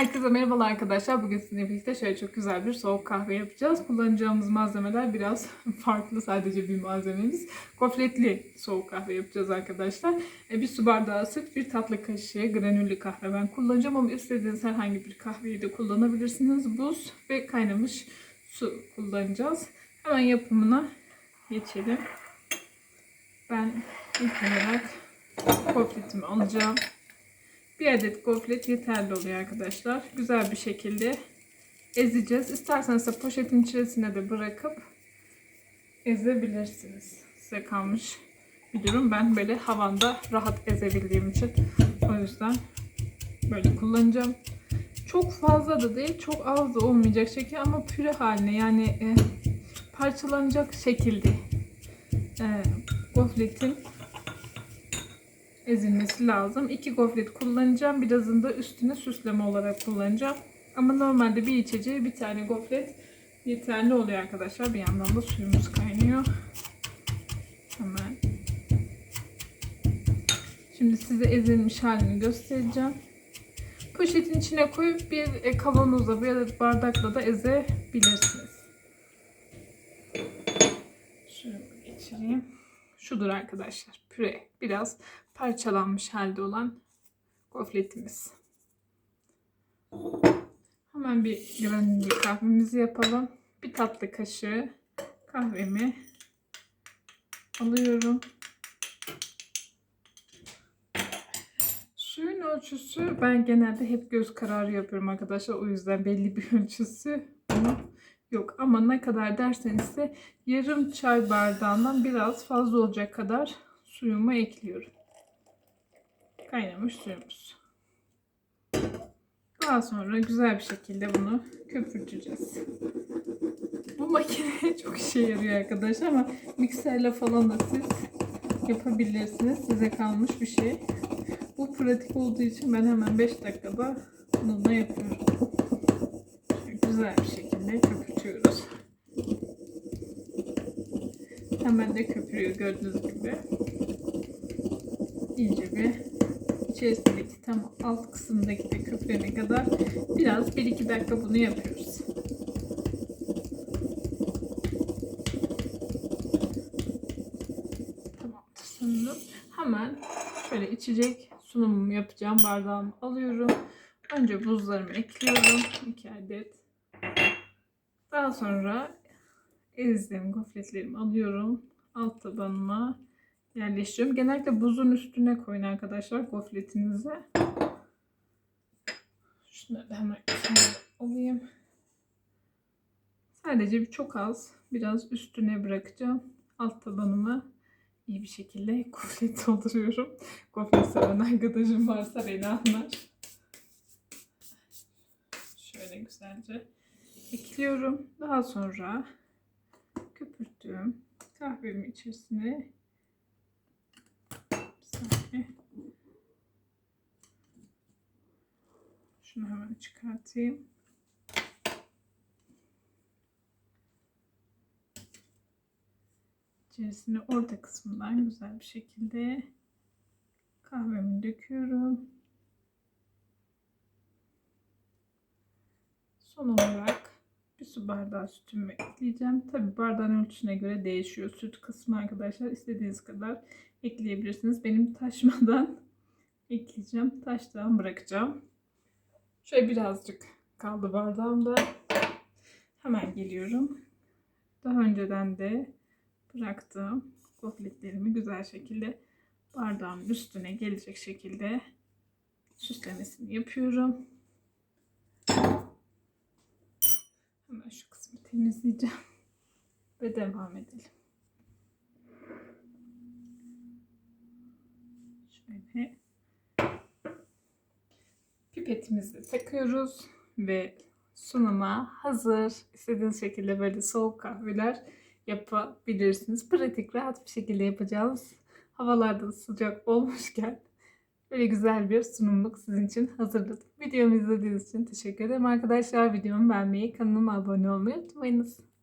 Herkese merhabalar arkadaşlar. Bugün sizinle birlikte şöyle çok güzel bir soğuk kahve yapacağız. Kullanacağımız malzemeler biraz farklı sadece bir malzememiz. Gofretli soğuk kahve yapacağız arkadaşlar. E, Bir su bardağı süt, bir tatlı kaşığı granüllü kahve ben kullanacağım ama istediğiniz herhangi bir kahveyi de kullanabilirsiniz. Buz ve kaynamış su kullanacağız. Hemen yapımına geçelim. Ben ilk olarak gofretimi alacağım. Bir adet gofret yeterli oluyor arkadaşlar. Güzel bir şekilde ezeceğiz. İsterseniz de poşetin içerisine de bırakıp ezebilirsiniz. Size kalmış bir durum. Ben böyle havanda rahat ezebildiğim için o yüzden böyle kullanacağım. Çok fazla da değil, çok az da olmayacak şekil ama püre haline yani e, parçalanacak şekilde e, gofretin ezilmesi lazım. İki gofret kullanacağım. Birazını da üstüne süsleme olarak kullanacağım. Ama normalde bir içeceği bir tane gofret yeterli oluyor arkadaşlar. Bir yandan da suyumuz kaynıyor. Hemen. Şimdi size ezilmiş halini göstereceğim. Poşetin içine koyup bir e, kavanozla da bardakla da ezebilirsiniz. Şöyle geçireyim. Şudur arkadaşlar. Püre. Biraz parçalanmış halde olan gofretimiz. Hemen bir granüllü kahvemizi yapalım. Bir tatlı kaşığı kahvemi alıyorum. Suyun ölçüsü ben genelde hep göz kararı yapıyorum arkadaşlar. O yüzden belli bir ölçüsü bunun yok. Ama ne kadar derseniz de yarım çay bardağından biraz fazla olacak kadar suyumu ekliyorum. Kaynamış suyumuz. Daha sonra güzel bir şekilde bunu köpürteceğiz. Bu makine çok işe yarıyor arkadaşlar ama mikserle falan da siz yapabilirsiniz. Size kalmış bir şey. Bu pratik olduğu için ben hemen 5 dakikada bununla yapıyorum. Güzel bir şekilde Hemen de köpürüyor gördüğünüz gibi. İyice bir içerisindeki tam alt kısımdaki de köpürene kadar biraz 1-2 dakika bunu yapıyoruz. Tamamdır sanırım. Hemen şöyle içecek sunumumu yapacağım. Bardağımı alıyorum. Önce buzlarımı ekliyorum. 2 adet. Daha sonra ezdiğim gofretlerimi alıyorum. Alt tabanıma yerleştiriyorum. Genellikle buzun üstüne koyun arkadaşlar gofretinize. Şunları da hemen alayım. Sadece bir çok az biraz üstüne bırakacağım. Alt tabanıma iyi bir şekilde gofret dolduruyorum. Gofret seven arkadaşım varsa beni anlar. Şöyle güzelce ekliyorum. Daha sonra köpürttüğüm kahvemin içerisine saniye. Şunu hemen çıkartayım. İçerisine orta kısmından güzel bir şekilde kahvemi döküyorum. Son olarak su bardağı sütümü ekleyeceğim. Tabi bardağın ölçüsüne göre değişiyor. Süt kısmı arkadaşlar istediğiniz kadar ekleyebilirsiniz. Benim taşmadan ekleyeceğim. Taştan bırakacağım. Şöyle birazcık kaldı bardağımda. Hemen geliyorum. Daha önceden de bıraktığım gofretlerimi güzel şekilde bardağın üstüne gelecek şekilde süslemesini yapıyorum. Hemen şu kısmı temizleyeceğim ve devam edelim. Şöyle pipetimizi takıyoruz ve sunuma hazır. İstediğiniz şekilde böyle soğuk kahveler yapabilirsiniz. Pratik, rahat bir şekilde yapacağız. Havalarda sıcak olmuşken böyle güzel bir sunumluk sizin için hazırladım. Videomu izlediğiniz için teşekkür ederim arkadaşlar. Videomu beğenmeyi, kanalıma abone olmayı unutmayınız.